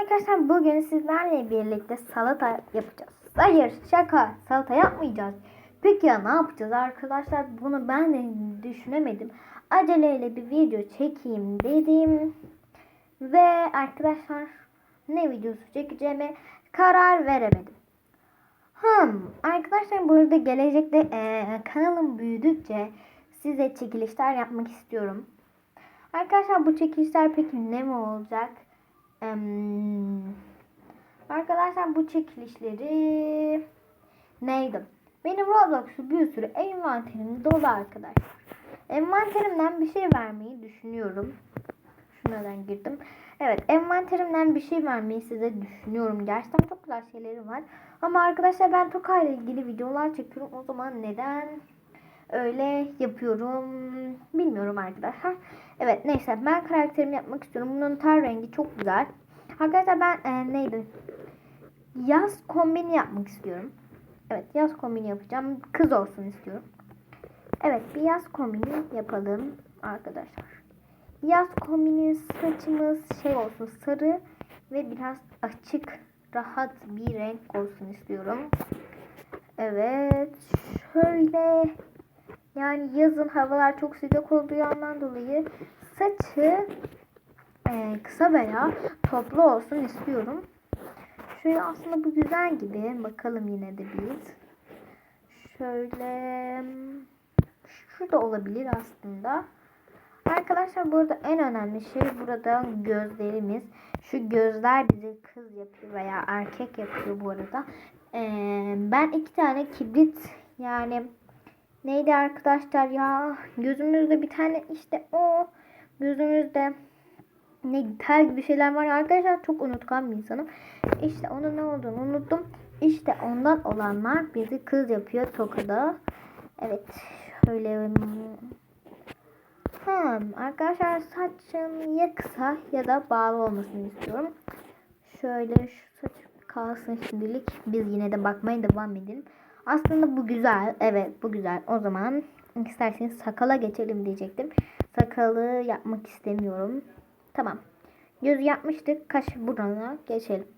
arkadaşlar bugün sizlerle birlikte salata yapacağız. Hayır şaka salata yapmayacağız. Peki ya ne yapacağız arkadaşlar? Bunu ben de düşünemedim. Aceleyle bir video çekeyim dedim. Ve arkadaşlar ne videosu çekeceğime karar veremedim. Hmm, arkadaşlar bu arada gelecekte eee, kanalım büyüdükçe size çekilişler yapmak istiyorum. Arkadaşlar bu çekilişler peki ne mi olacak? Arkadaşlar bu çekilişleri neydi? Benim Roblox'u bir sürü envanterim dolu arkadaşlar. Envanterimden bir şey vermeyi düşünüyorum. Şuradan girdim. Evet envanterimden bir şey vermeyi size düşünüyorum. Gerçekten çok güzel şeylerim var. Ama arkadaşlar ben Toka ile ilgili videolar çekiyorum. O zaman neden öyle yapıyorum bilmiyorum arkadaşlar. Evet neyse ben karakterimi yapmak istiyorum. Bunun ten rengi çok güzel. Arkadaşlar ben e, neydi? Yaz kombini yapmak istiyorum. Evet yaz kombini yapacağım. Kız olsun istiyorum. Evet bir yaz kombini yapalım arkadaşlar. Yaz kombini saçımız şey olsun sarı ve biraz açık rahat bir renk olsun istiyorum. Evet şöyle yani yazın havalar çok sıcak olduğu yandan dolayı saçı e, kısa veya toplu olsun istiyorum. Şöyle aslında bu güzel gibi. Bakalım yine de biz. Şöyle şurada olabilir aslında. Arkadaşlar burada en önemli şey burada gözlerimiz. Şu gözler bizi kız yapıyor veya erkek yapıyor bu arada. Ee, ben iki tane kibrit yani neydi arkadaşlar ya gözümüzde bir tane işte o gözümüzde ne tel gibi şeyler var arkadaşlar çok unutkan bir insanım. İşte onun ne olduğunu unuttum. İşte ondan olanlar bizi kız yapıyor tokada. Evet şöyle Hmm, arkadaşlar saçım ya kısa ya da bağlı olmasını istiyorum. Şöyle şu saç kalsın şimdilik. Biz yine de bakmaya devam edelim. Aslında bu güzel. Evet bu güzel. O zaman isterseniz sakala geçelim diyecektim. Sakalı yapmak istemiyorum. Tamam. Göz yapmıştık. Kaş buruna geçelim.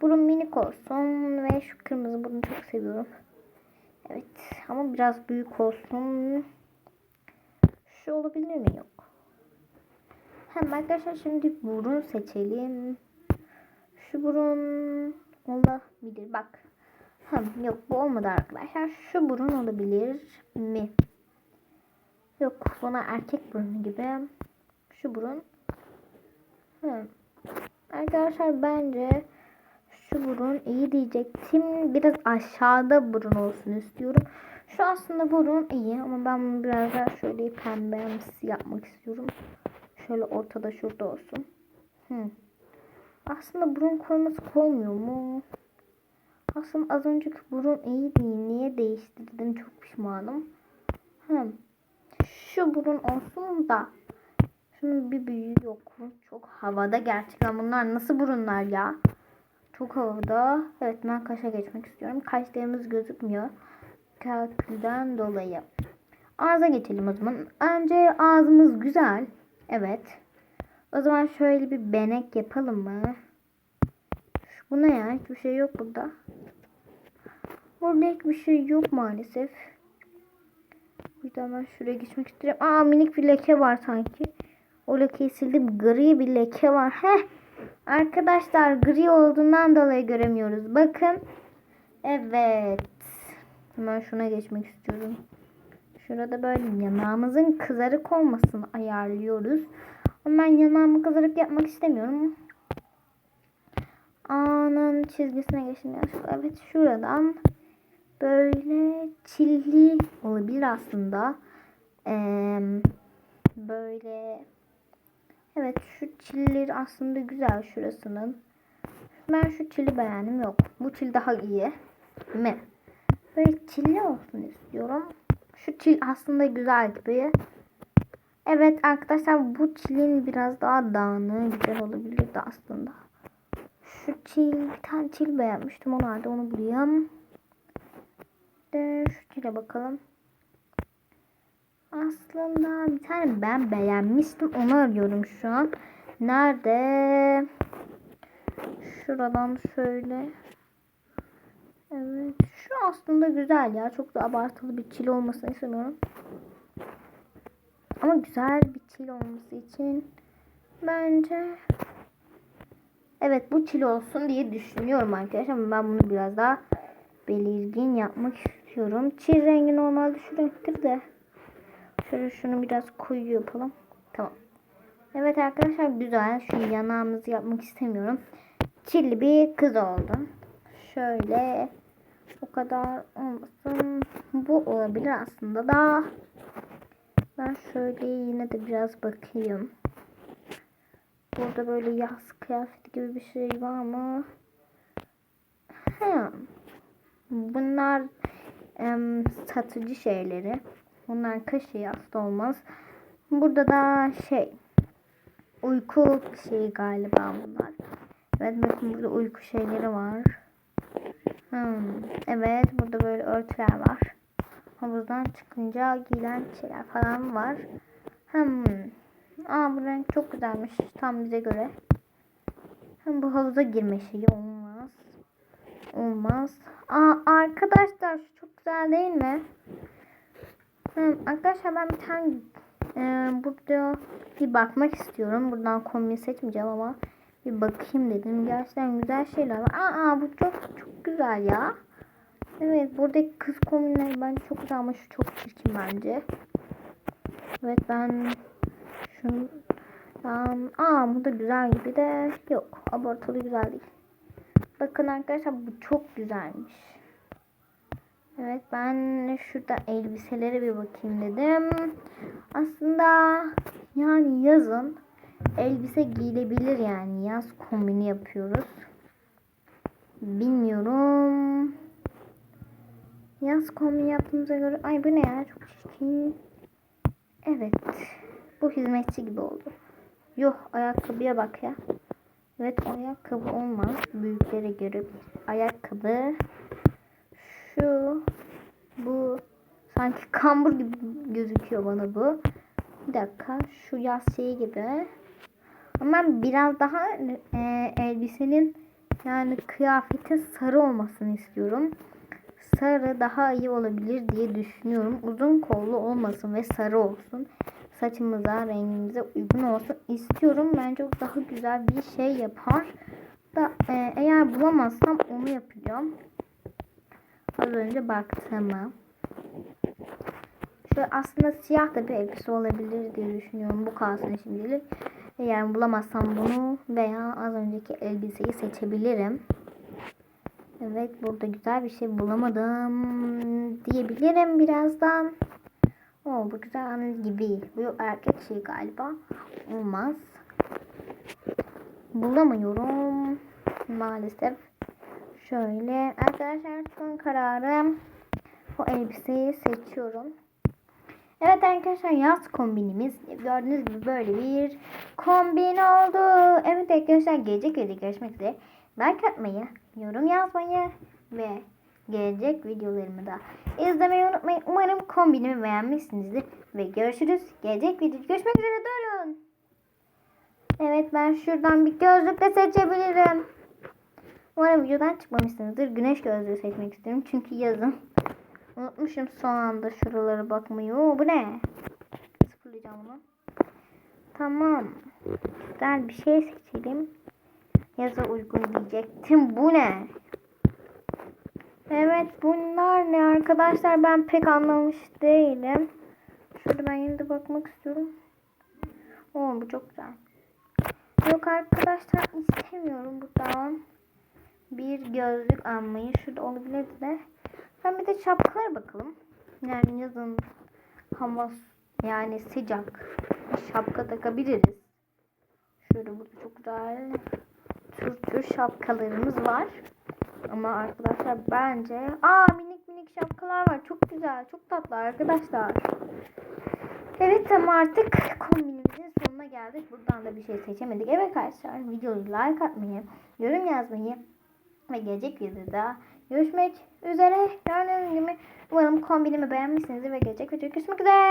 Burun minik olsun ve şu kırmızı burnu çok seviyorum. Evet ama biraz büyük olsun. Şu olabilir mi? Yok. Hem arkadaşlar şimdi burun seçelim. Şu burun olabilir. Bak. Hem yok bu olmadı arkadaşlar. Şu burun olabilir mi? Yok buna erkek burnu gibi. Şu burun. Hem. Arkadaşlar bence şu burun iyi diyecektim. Biraz aşağıda burun olsun istiyorum. Şu aslında burun iyi ama ben bunu biraz daha şöyle pembemsi yapmak istiyorum. Şöyle ortada şurada olsun. Hmm. Aslında burun koyması koymuyor mu? Aslında az önceki burun iyi değil. Niye değiştirdim? Çok pişmanım. Hmm. Şu burun olsun da. Şunun bir büyüğü yok. Çok havada gerçekten. Bunlar nasıl burunlar ya? Çok havada. Evet ben kaşa geçmek istiyorum. Kaşlarımız gözükmüyor kalkülden dolayı. Ağza geçelim o zaman. Önce ağzımız güzel. Evet. O zaman şöyle bir benek yapalım mı? Bu ne ya? Hiçbir şey yok burada. Burada hiçbir şey yok maalesef. O yüzden ben şuraya geçmek istiyorum. Aa minik bir leke var sanki. O lekeyi sildim. Gri bir leke var. Heh. Arkadaşlar gri olduğundan dolayı göremiyoruz. Bakın. Evet. Hemen şuna geçmek istiyorum. Şurada böyle yanağımızın kızarık olmasını ayarlıyoruz. Ama ben yanağımı kızarık yapmak istemiyorum. A'nın çizgisine geçtim. Evet şuradan böyle çilli olabilir aslında. Ee, böyle evet şu çilleri aslında güzel şurasının. Ben şu çili beğendim. Yok. Bu çil daha iyi mi? Böyle çilli olsun istiyorum. Şu çil aslında güzel gibi. Evet arkadaşlar bu çilin biraz daha dağınığı güzel olabilirdi aslında. Şu çil bir tane çil beğenmiştim. Onu nerede onu bulayım. De şu çile bakalım. Aslında bir tane ben beğenmiştim. Onu arıyorum şu an. Nerede? şuradan şöyle. Evet. Şu aslında güzel ya. Çok da abartılı bir çil olmasını istemiyorum. Ama güzel bir çil olması için bence evet bu çil olsun diye düşünüyorum arkadaşlar. Ama ben bunu biraz daha belirgin yapmak istiyorum. Çil rengi normalde şu renktir de. Şöyle şunu biraz koyu yapalım. Tamam. Evet arkadaşlar güzel. Şu yanağımızı yapmak istemiyorum. Çilli bir kız oldu. Şöyle o kadar olmasın. Bu olabilir aslında da. Ben şöyle yine de biraz bakayım. Burada böyle yaz kıyafeti gibi bir şey var mı? He. Bunlar em, satıcı şeyleri. Bunlar kışı hasta olmaz. Burada da şey uyku şeyi galiba bunlar. Evet bakın burada uyku şeyleri var. Hmm, evet burada böyle örtüler var. Havuzdan çıkınca giyilen şeyler falan var. Hmm. Aa bu renk çok güzelmiş. Tam bize göre. Hem bu havuza girme şeyi olmaz. Olmaz. Aa arkadaşlar şu çok güzel değil mi? Arkadaşlar ben bir tane e, burada bir bakmak istiyorum. Buradan kombin seçmeyeceğim ama bir bakayım dedim. Gerçekten güzel şeyler var. Aa bu çok çok güzel ya. Evet buradaki kız kombinleri bence çok güzel ama şu çok çirkin bence. Evet ben şunu um, aa bu da güzel gibi de yok. Abartılı güzel değil. Bakın arkadaşlar bu çok güzelmiş. Evet ben şurada elbiselere bir bakayım dedim. Aslında yani yazın elbise giyilebilir yani yaz kombini yapıyoruz. Bilmiyorum. Yaz kombini yaptığımıza göre ay bu ne ya çok çirkin. Evet. Bu hizmetçi gibi oldu. Yok ayakkabıya bak ya. Evet ayakkabı olmaz. Büyüklere göre bir ayakkabı. Şu bu sanki kambur gibi gözüküyor bana bu. Bir dakika şu yaz gibi. Ama biraz daha e, elbisenin yani kıyafetin sarı olmasını istiyorum. Sarı daha iyi olabilir diye düşünüyorum. Uzun kollu olmasın ve sarı olsun. Saçımıza, rengimize uygun olsun istiyorum. Bence o daha güzel bir şey yapar. Da e, eğer bulamazsam onu yapacağım. Az önce baktığıma. Şu aslında siyah da bir elbise olabilir diye düşünüyorum. Bu kalsın şimdilik. Eğer bulamazsam bunu veya az önceki elbiseyi seçebilirim. Evet burada güzel bir şey bulamadım diyebilirim birazdan. O bu güzel gibi. Bu erkek şey galiba. Olmaz. Bulamıyorum. Maalesef. Şöyle arkadaşlar son kararım. Bu elbiseyi seçiyorum. Evet arkadaşlar yaz kombinimiz gördüğünüz gibi böyle bir kombin oldu. Evet arkadaşlar gelecek videoda görüşmek üzere. Like atmayı, yorum yazmayı ve gelecek videolarımı da izlemeyi unutmayın. Umarım kombinimi beğenmişsinizdir ve görüşürüz. Gelecek videoda görüşmek üzere durun. Evet ben şuradan bir gözlük de seçebilirim. Umarım videodan çıkmamışsınızdır. Güneş gözlüğü seçmek istiyorum çünkü yazın. Unutmuşum son anda şuralara bakmayı. Oo, bu ne? Sıfırlayacağım bunu. Tamam. Güzel bir şey seçelim. Yaza uygun diyecektim. Bu ne? Evet bunlar ne arkadaşlar ben pek anlamış değilim. Şöyle ben yine de bakmak istiyorum. Oo bu çok güzel. Yok arkadaşlar istemiyorum buradan. Bir gözlük almayı. Şurada olabilirdi de. Ben bir de şapkalara bakalım. Yani yazın hava yani sıcak şapka takabiliriz. Şöyle burada çok güzel tür tür şapkalarımız var. Ama arkadaşlar bence aa minik minik şapkalar var. Çok güzel, çok tatlı arkadaşlar. Evet ama artık kombinimizin sonuna geldik. Buradan da bir şey seçemedik. Evet arkadaşlar videoyu like atmayı, yorum yazmayı ve gelecek videoda görüşmek üzere. Gördüğünüz gibi umarım kombinimi beğenmişsinizdir ve gelecek videoda görüşmek üzere.